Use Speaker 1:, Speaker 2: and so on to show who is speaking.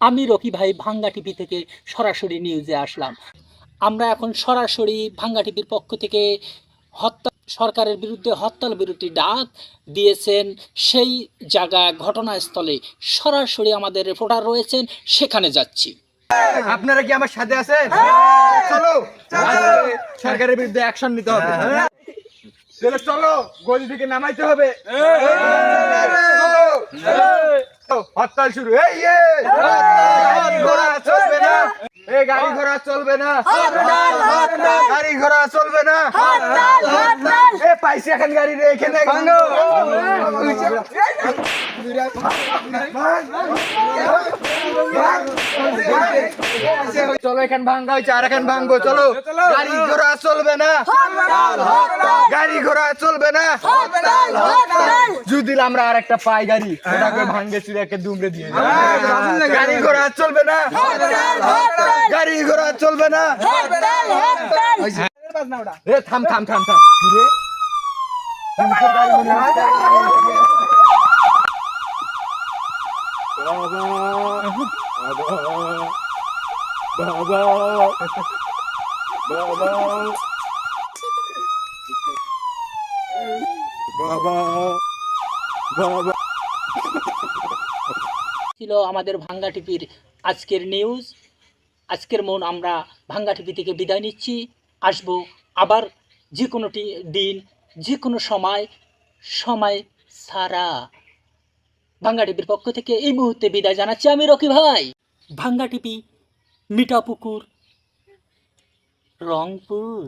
Speaker 1: আমি রকি ভাই ভাঙ্গা টিভি থেকে সরাসরি নিউজে আসলাম। আমরা এখন সরাসরি ভাঙ্গা টিভির পক্ষ থেকে হত্যা সরকারের বিরুদ্ধে হরতাল বিরুদ্ধে ডাক দিয়েছেন। সেই জায়গা ঘটনাস্থলে সরাসরি আমাদের রিপোর্টার রয়েছেন সেখানে যাচ্ছি।
Speaker 2: আপনারা কি আমার সাথে আছেন? চলো সরকারের বিরুদ্ধে অ্যাকশন নিতে হবে। চলো গদি থেকে নামাইতে হবে। চলো। হরতাল শুরু। এই! ঘোড়া চলবে না। এই গাড়ি ঘোড়া চলবে না। গাড়ি ঘোড়া চলবে না। এ পাইছি এখন গাড়ি রে এখানে চলো এখান ভাঙ্গা হয়েছে আর এখান ভাঙবো। চলো গাড়ি ঘোড়া চলবে না। গাড়ি ঘোড়া চলবে না। যদি আমরা আর একটা পাই গাড়ি ওটাকে ভাঙ্গে চুরে একটা দুমড়ে দিয়ে। গাড়ি ঘোড়া চলবে না গাড়ি ঘোড়া চলবে না এ থাম থাম থাম থাম রে? গাড়ি মনে হয়।
Speaker 1: ছিল আমাদের ভাঙ্গা টিভির আজকের নিউজ আজকের মন আমরা ভাঙ্গা টিভি থেকে বিদায় নিচ্ছি। আসব আবার যে কোনোটি দিন যে কোনো সময় সময় সারা। ভাঙ্গা টিভির পক্ষ থেকে এই মুহূর্তে বিদায় জানাচ্ছি আমি রকি ভাই। ভাঙ্গা টিভি মিঠাপুকুর রংপুর।